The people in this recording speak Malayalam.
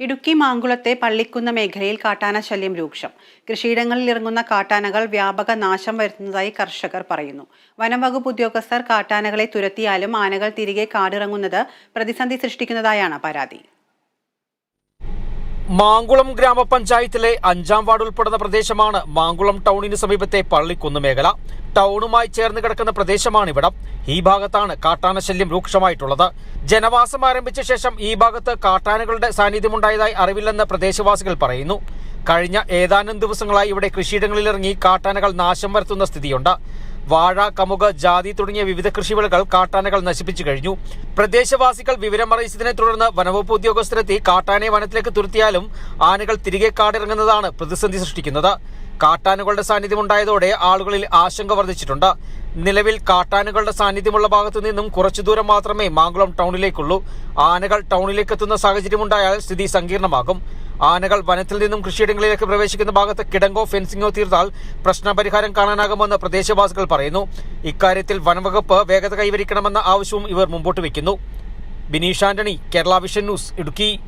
ഇടുക്കി മാങ്കുളത്തെ പള്ളിക്കുന്ന മേഖലയിൽ കാട്ടാന ശല്യം രൂക്ഷം. കൃഷിയിടങ്ങളിൽ ഇറങ്ങുന്ന കാട്ടാനകൾ വ്യാപക നാശം വരുത്തുന്നതായി കർഷകർ പറയുന്നു. വനംവകുപ്പ് ഉദ്യോഗസ്ഥർ കാട്ടാനകളെ തുരത്തിയാലും ആനകൾ തിരികെ കാടിറങ്ങുന്നത് പ്രതിസന്ധി സൃഷ്ടിക്കുന്നതായാണ് പരാതി. മാങ്കുളം ഗ്രാമപഞ്ചായത്തിലെ അഞ്ചാം വാർഡ് ഉൾപ്പെടുന്ന പ്രദേശമാണ് മാങ്കുളം ടൗണിന് സമീപത്തെ പള്ളിക്കുന്ന് മേഖല. ടൗണുമായി ചേർന്ന് കിടക്കുന്ന പ്രദേശമാണ് പ്രദേശമാണിവിടം. ഈ ഭാഗത്താണ് കാട്ടാന ശല്യം രൂക്ഷമായിട്ടുള്ളത്. ജനവാസം ആരംഭിച്ച ശേഷം ഈ ഭാഗത്ത് കാട്ടാനകളുടെ സാന്നിധ്യമുണ്ടായതായി അറിവില്ലെന്ന് പ്രദേശവാസികൾ പറയുന്നു. കഴിഞ്ഞ ഏതാനും ദിവസങ്ങളായി ഇവിടെ കൃഷിയിടങ്ങളിലിറങ്ങി കാട്ടാനകൾ നാശം വരുത്തുന്ന സ്ഥിതിയുണ്ട്. വാഴ കമുക ജാതി തുടങ്ങിയ വിവിധ കൃഷിവിളകൾ കാട്ടാനകൾ നശിപ്പിച്ചു കഴിഞ്ഞു. പ്രദേശവാസികൾ വിവരം അറിയിച്ചതിനെ തുടർന്ന് വനവകുപ്പ് ഉദ്യോഗസ്ഥരെത്തി കാട്ടാനയെ വനത്തിലേക്ക് തുരുത്തിയാലും ആനകൾ തിരികെ കാടിറങ്ങുന്നതാണ് പ്രതിസന്ധി സൃഷ്ടിക്കുന്നത്. കാട്ടാനകളുടെ സാന്നിധ്യമുണ്ടായതോടെ ആളുകളിൽ ആശങ്ക വർദ്ധിച്ചിട്ടുണ്ട്. നിലവിൽ കാട്ടാനകളുടെ സാന്നിധ്യമുള്ള ഭാഗത്തു നിന്നും കുറച്ചു ദൂരം മാത്രമേ മാങ്കുളം ടൗണിലേക്കുള്ളൂ. ആനകൾ ടൗണിലേക്ക് എത്തുന്ന സാഹചര്യമുണ്ടായാൽ സ്ഥിതി സങ്കീർണമാകും. ആനകൾ വനത്തിൽ നിന്നും കൃഷിയിടങ്ങളിലേക്ക് പ്രവേശിക്കുന്ന ഭാഗത്ത് കിടങ്ങോ ഫെൻസിങ്ങോ തീർത്താൽ പ്രശ്നപരിഹാരം കാണാനാകുമെന്ന് പ്രദേശവാസികൾ പറയുന്നു. ഇക്കാര്യത്തിൽ വനംവകുപ്പ് വേഗത കൈവരിക്കണമെന്ന ആവശ്യവും ഇവർ മുമ്പോട്ട് വയ്ക്കുന്നു. Bineesh Antony Kerala Vision news Idukki.